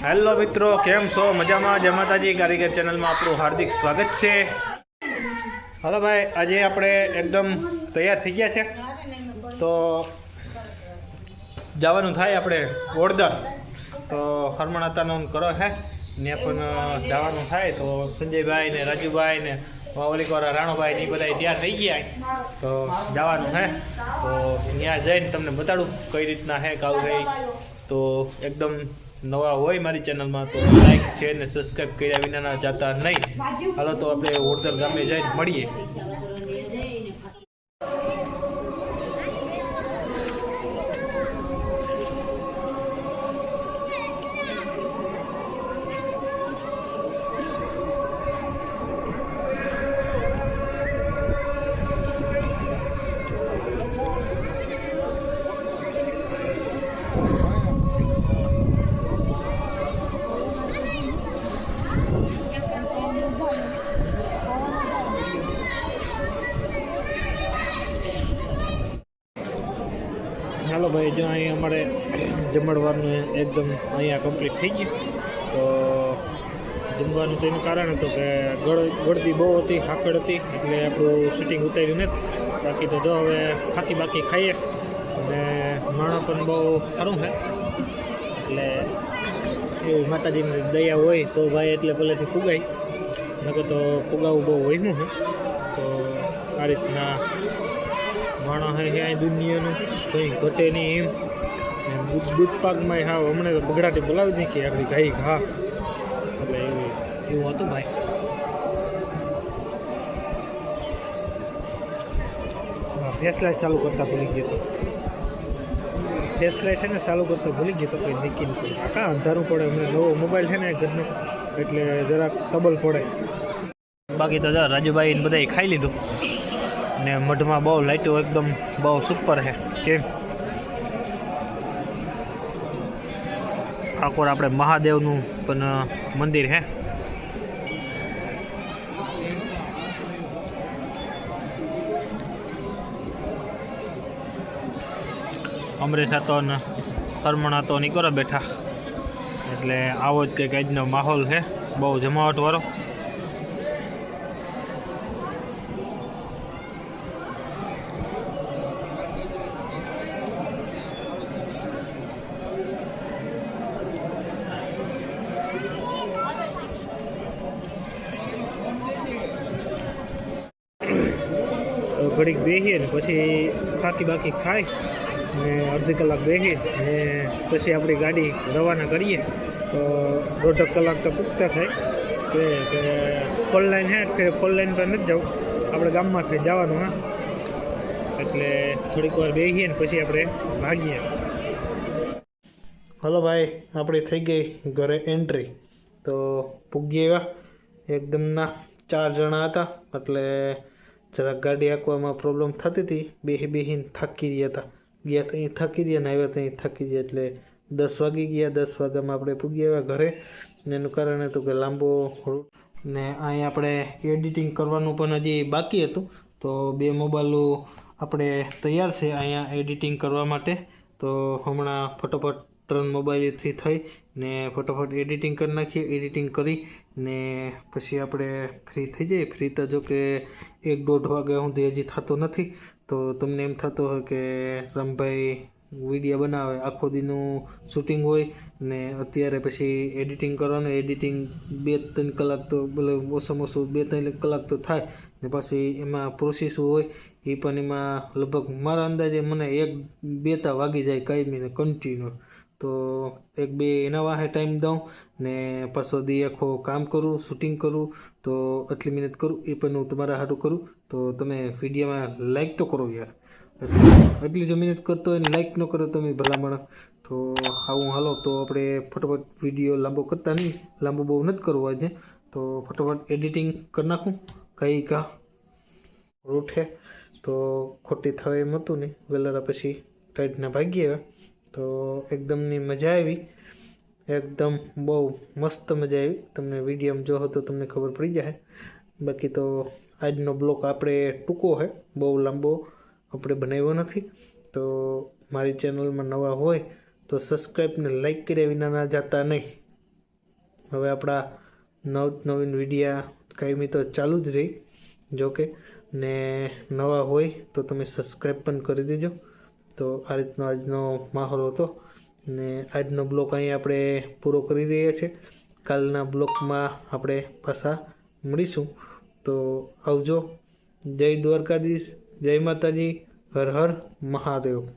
Hello મિત્રો, કેમ છો? મજામાં? જય માતાજી. કારીગર ચેનલમાં આપણું હાર્દિક સ્વાગત છે. હલો ભાઈ, આજે આપણે એકદમ તૈયાર થઈ ગયા છે. તો જવાનું થાય આપણે ઓળદર તો હરમણાતાનું કરો હે. ને પણ જવાનું થાય તો સંજયભાઈ ને રાજુભાઈ ને ઓલીકવાળા રાણુભાઈ ને એ બધા ત્યાં થઈ ગયા. તો જવાનું હે. તો ત્યાં જઈને તમને બતાડું કઈ રીતના હે, કાવું તો એકદમ નવા હોય મારી ચેનલમાં તો લાઈક છે ને સબસ્ક્રાઈબ કર્યા વિના જાતા નહીં. હાલો તો આપણે ઓળદર ગામે જઈને મળીએ. હાલો ભાઈ, જો અહીં અમારે જમણવારનું એકદમ અહીંયા કમ્પ્લીટ થઈ ગયું. તો જમવાનું તો એનું કારણ હતું કે ગળ ગળદી બહુ હતી, હાકડ હતી, એટલે આપણું શૂટિંગ ઉતાર્યું નથી. બાકી તો જો હવે ખાકી બાકી ખાઈએ. અને માણસ પણ બહુ સારું છે. એટલે એવું માતાજીની દયા હોય તો ભાઈ એટલે પહેલેથી ફુગાય. નકર તો ફુગાવું બહુ વહેલું છે. તો આ રીતના માણસ હે હે દુનિયાનું કંઈ ઘટે નહીં એમ. ને દૂધ દૂધ પાકમાં હા હમણાં તો બગડાટી બોલાવી નાખી આપણી ગાઈ ઘા. એટલે એવું એવું હતું ભાઈ? ફેસલાઇટ ચાલુ કરતા ભૂલી ગયો તો. ફેસલાઇટ છે ને ચાલુ કરતા ભૂલી ગયો તો કંઈ નીકી નથી. કાં અંધારું પડે? અમને નવો મોબાઈલ છે ને ઘરનો, એટલે જરાક તબલ પડે. બાકી તો રાજુભાઈ બધા ખાઈ લીધું. ને મઢમાં બહુ લાઇટો એકદમ બહુ સુપર છે. કેમ આકોર આપણે મહાદેવનું પણ મંદિર છે. અમરેશ તો ને કરમણ તો નીકળો બેઠા. એટલે આવો જ કંઈક આજનો માહોલ છે. બહુ જમાવટ ઘડીક બેસીએ ને પછી ફાકી બાકી ખાઈ ને અડધી કલાક બેસી ને પછી આપણી ગાડી રવાના કરીએ, તો દોઢક કલાક તો પૂગતા થાય. કે ફોલ લાઈન હે કે ફોલ લાઈન પર નથી જવું. આપણે ગામમાં કંઈ જવાનું હા. એટલે થોડીક વાર બેસીએ ને પછી આપણે ભાગીએ. હલો ભાઈ, આપણી થઈ ગઈ ઘરે એન્ટ્રી તો પૂગી એવા. એકદમ ના ચાર જણા હતા, એટલે જરાક ગાડી આંકવામાં પ્રોબ્લેમ થતી હતી. બેહી બેહીને થાકી રહ્યા હતા. ગયા તો અહીં થાકી રહ્યા ને આવ્યા તો અહીં થાકી ગયા. એટલે દસ વાગી ગયા. દસ વાગ્યામાં આપણે પૂગી આવ્યા ઘરે. એનું કારણ હતું કે લાંબો રૂટ ને અહીં આપણે એડિટિંગ કરવાનું પણ હજી બાકી હતું. તો બે મોબાઈલો આપણે તૈયાર છે અહીંયા એડિટિંગ કરવા માટે. તો હમણાં ફટોફટ ત્રણ મોબાઈલથી થઈ. ને ફટોફટ એડિટિંગ કરી નાખીએ, એડિટિંગ કરી ને પછી આપણે ફ્રી થઈ જઈએ. ફ્રી તો જો કે એક દોઢ વાગ્યા સુધી હજી થતો નથી. તો તમને એમ થતો હોય કે રમભાઈ વીડિયો બનાવે, આખો દીનું શૂટિંગ હોય ને અત્યારે પછી એડિટિંગ કરવાનું. એડિટિંગ બે ત્રણ કલાક તો ભલે ઓછામાં ઓછું બે ત્રણ કલાક તો થાય ને પછી એમાં પ્રોસેસ હોય એ પણ એમાં લગભગ મારા અંદાજે મને એક બે તા વાગી જાય કાયમીને કન્ટિન્યુ તો એક બે એના વાહે ટાઈમ દઉં ને પાછો દી આખો કામ કરું શૂટિંગ કરું, તો આટલી મહેનત કરું, એ પણ હું તમારા હાટું કરું. તો તમે વિડીયોમાં લાઈક તો કરો યાર. એટલી જો મહેનત કરતો હોય લાઈક ન કરો તમે ભલામણ. તો આવું હાલો, તો આપણે ફટોફટ વીડિયો લાંબો કરતા નહીં, લાંબો બહુ નથી કરવો આજે. તો ફટોફટ એડિટિંગ કરી નાખું. કઈ કા રૂટ હે તો ખોટી થાય એમ હતું નહીં વેલારા પછી ટાઈટના ભાગી આવ્યા. તો એકદમની મજા આવી. એકદમ બહુ મસ્ત મજા આવી. તમને વિડીયોમાં જો તો તમને ખબર પડી જાય. બાકી તો આજનો બ્લોક આપણે ટૂંકો છે બહુ લાંબો આપણે બનાવ્યો નથી. તો મારી ચેનલમાં નવા હોય તો સબસ્ક્રાઈબ ને લાઈક કર્યા વિના ના જતા નહીં. હવે આપણા નવ નવીન વિડીયા કાયમી તો ચાલુ જ રહી. જોકે ને નવા હોય તો તમે સબસ્ક્રાઈબ પણ કરી દેજો. તો આ રીતનો આજનો માહોલ હતો. ને આજનો બ્લોક અહીં આપણે પૂરો કરી રહ્યા છીએ કાલના બ્લોકમાં આપણે પાછા મળીશું. તો આવજો. જય દ્વારકાધીશ. જય માતાજી. હર હર મહાદેવ.